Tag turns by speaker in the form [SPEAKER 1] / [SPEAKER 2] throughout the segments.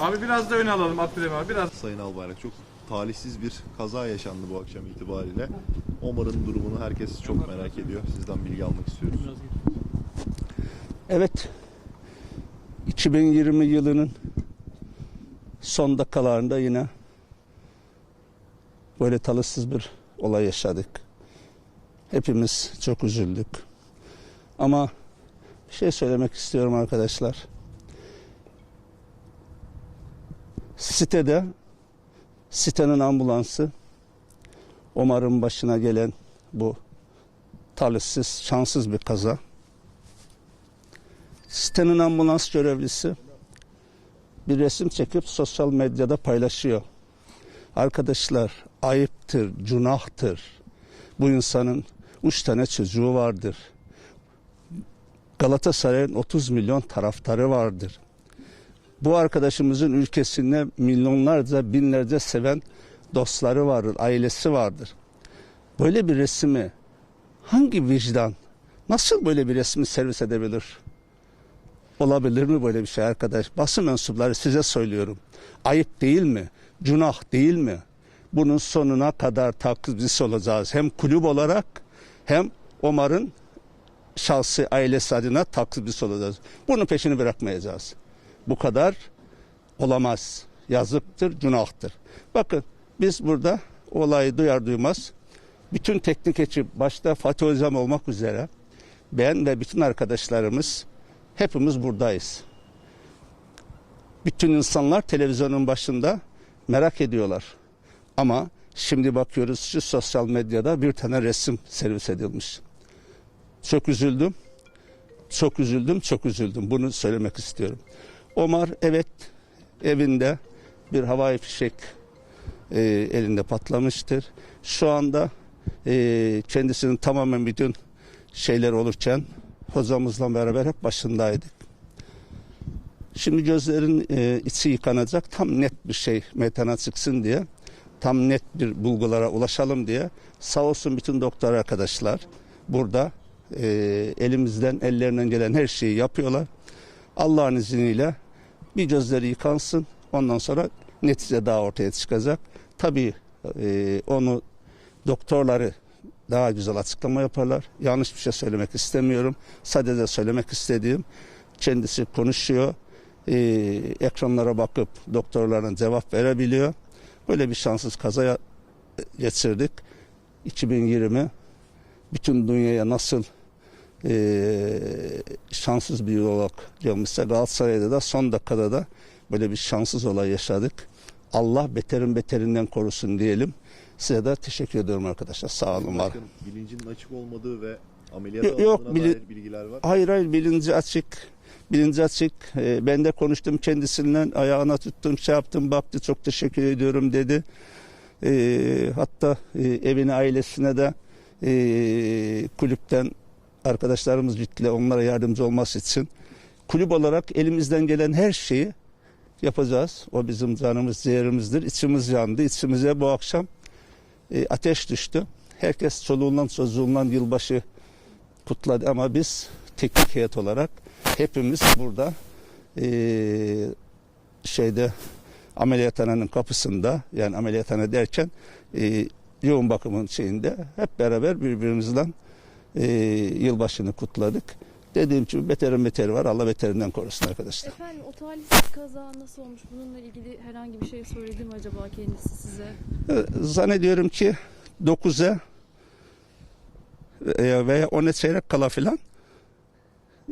[SPEAKER 1] Abi biraz da öne alalım Abdülhamid abi biraz.
[SPEAKER 2] Sayın Albayrak çok talihsiz bir kaza yaşandı bu akşam itibariyle. Omar'ın durumunu herkes çok merak ediyor. Sizden bilgi almak istiyoruz.
[SPEAKER 3] Evet. 2020 yılının son dakikalarında yine böyle talihsiz bir olay yaşadık. Hepimiz çok üzüldük. Ama bir şey söylemek istiyorum arkadaşlar. Sitede sitenin ambulansı Omar'ın başına gelen bu talihsiz, şanssız bir kaza. Sitenin ambulans görevlisi bir resim çekip sosyal medyada paylaşıyor. Arkadaşlar ayıptır, günahtır. Bu insanın üç tane çocuğu vardır. Galatasaray'ın 30 milyon taraftarı vardır. Bu arkadaşımızın ülkesinde milyonlarca, binlerce seven dostları vardır, ailesi vardır. Böyle bir resmi hangi vicdan, nasıl böyle bir resmi servis edebilir? Olabilir mi böyle bir şey arkadaş? Basın mensupları size söylüyorum. Ayıp değil mi? Günah değil mi? Bunun sonuna kadar takipçisi olacağız. Hem kulüp olarak hem Omar'ın şahsi ailesi adına takipçisi olacağız. Bunun peşini bırakmayacağız. Bu kadar olamaz. Yazıktır, günahtır. Bakın biz burada olayı duyar duymaz bütün teknik ekip başta Fatih Hocam olmak üzere ben ve bütün arkadaşlarımız hepimiz buradayız. Bütün insanlar televizyonun başında merak ediyorlar. Ama şimdi bakıyoruz şu sosyal medyada bir tane resim servis edilmiş. Çok üzüldüm. Çok üzüldüm, çok üzüldüm. Bunu söylemek istiyorum. Omar evet evinde bir havai fişek e, elinde patlamıştır. Şu anda e, kendisinin tamamen bütün şeyler olurken hocamızla beraber hep başındaydık. Şimdi gözlerin e, içi yıkanacak tam net bir şey meydana çıksın diye tam net bir bulgulara ulaşalım diye sağ olsun bütün doktor arkadaşlar burada e, elimizden ellerinden gelen her şeyi yapıyorlar. Allah'ın izniyle bir gözleri yıkansın ondan sonra netice daha ortaya çıkacak. Tabii e, onu doktorları daha güzel açıklama yaparlar. Yanlış bir şey söylemek istemiyorum. Sadece söylemek istediğim kendisi konuşuyor. Ee, ekranlara bakıp doktorların cevap verebiliyor. Böyle bir şanssız kazaya geçirdik. 2020 bütün dünyaya nasıl ee, şanssız bir olarak gelmişse Galatasaray'da da son dakikada da böyle bir şanssız olay yaşadık. Allah beterin beterinden korusun diyelim. Size de teşekkür ediyorum arkadaşlar. Sağ olun var.
[SPEAKER 2] Bilincinin açık olmadığı ve ameliyata
[SPEAKER 3] Yok, bili-
[SPEAKER 2] dair bilgiler var.
[SPEAKER 3] Hayır hayır bilinci açık. Bilinci açık. Ee, ben de konuştum kendisinden. Ayağına tuttum şey yaptım baktı çok teşekkür ediyorum dedi. Ee, hatta e, evine ailesine de e, kulüpten arkadaşlarımız gittiler onlara yardımcı olması için. Kulüp olarak elimizden gelen her şeyi yapacağız. O bizim canımız ciğerimizdir. İçimiz yandı. İçimize bu akşam e, ateş düştü. Herkes çoluğundan çocuğundan yılbaşı kutladı ama biz teknik heyet olarak hepimiz burada eee, şeyde ameliyathanenin kapısında yani ameliyathane derken eee, yoğun bakımın şeyinde hep beraber birbirimizden eee, yılbaşını kutladık. Dediğim gibi beterin beteri var. Allah beterinden korusun arkadaşlar.
[SPEAKER 4] Efendim o talihsiz kaza nasıl olmuş? Bununla ilgili herhangi bir şey söyledi mi acaba kendisi size?
[SPEAKER 3] Ee, Zannediyorum ki 9'a e, veya 10'a çeyrek kala filan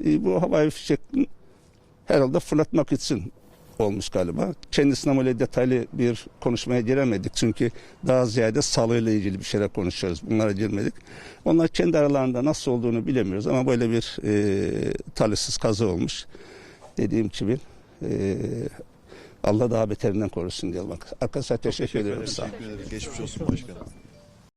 [SPEAKER 3] e, bu havai fişeğin herhalde fırlatmak için olmuş galiba. Kendisine böyle detaylı bir konuşmaya giremedik. Çünkü daha ziyade sağlığıyla ilgili bir şeyler konuşuyoruz. Bunlara girmedik. Onlar kendi aralarında nasıl olduğunu bilemiyoruz ama böyle bir e, talihsiz kaza olmuş. Dediğim gibi e, Allah daha beterinden korusun diyelim. Arkadaşlar teşekkür, ediyorum. Sağ olun.
[SPEAKER 2] Teşekkür. Geçmiş olsun başkanım.